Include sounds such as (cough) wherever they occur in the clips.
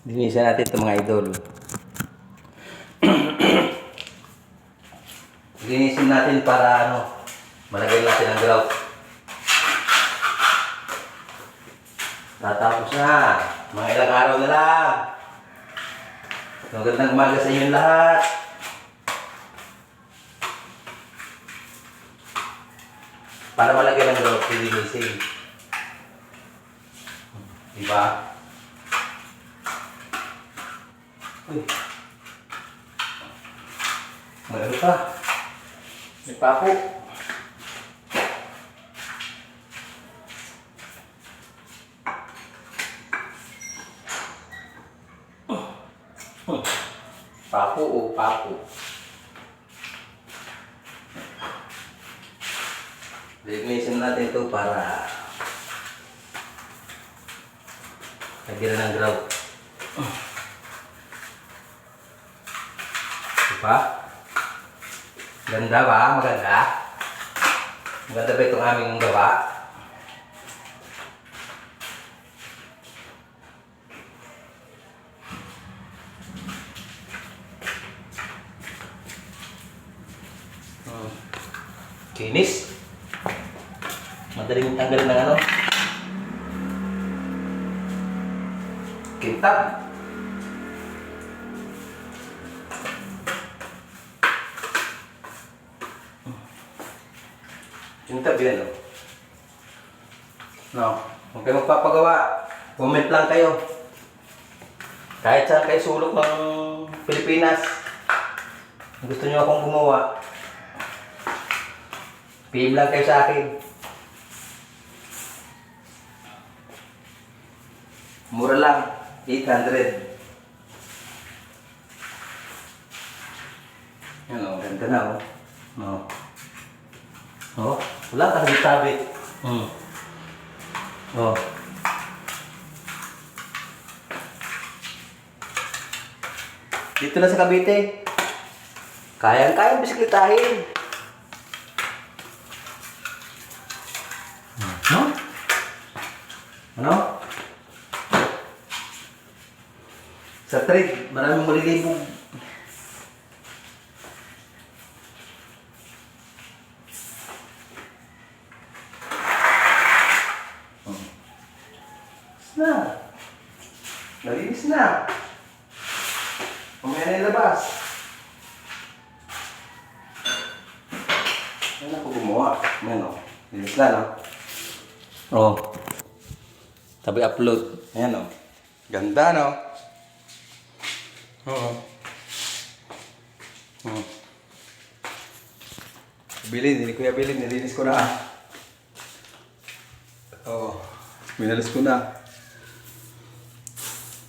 Linisan natin ito mga idol. (clears throat) Linisin natin para ano, malagay natin ang grout. Tatapos na. Mga ilang araw na lang. Magandang umaga sa inyong lahat. Para malagay ng grout, linisin. Diba? Uy. Mayroon pa. May pako. Pako o pako. Linisin natin ito para lagyan ng grout. Diba? Ganda ba? Maganda? Maganda ba itong aming gawa? Kinis. Madaling tanggalin ng ano? Kintab. Yan, no? No. Kung kayo magpapagawa, comment lang kayo. Kahit saan kayo sulok ng Pilipinas, kung gusto nyo akong gumawa, PM lang kayo sa akin. Mura lang, 800. Yan o, ganda na o. Oh. Oh, wala ka sabit Hmm. Oh. Dito na sa Cavite. Kayang-kayang bisikletahin. No? Ano? Sa trade, maraming malilibog. Na. Nalinis na. Mamaya na ilabas. Yan ako gumawa. Yan o. Linis na, no? Oh. Sabi upload. Ayan o. Ganda, no? Oo. Oh. Bilin, hindi kuya bilin. Nilinis ko na. Oo. Oh. Minalis ko na.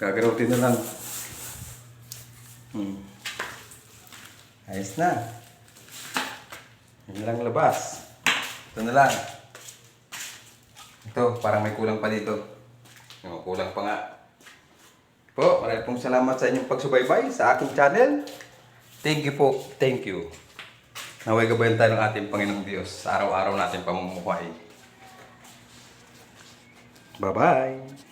Gagarutin na lang. Hmm. Ayos na. Yun lang labas. Ito na lang. Ito, parang may kulang pa dito. O, kulang pa nga. Po, maraming pong salamat sa inyong pagsubaybay sa aking channel. Thank you po. Thank you. Naway gabayan tayo ng ating Panginoong Diyos sa araw-araw natin pamumuhay. Bye-bye.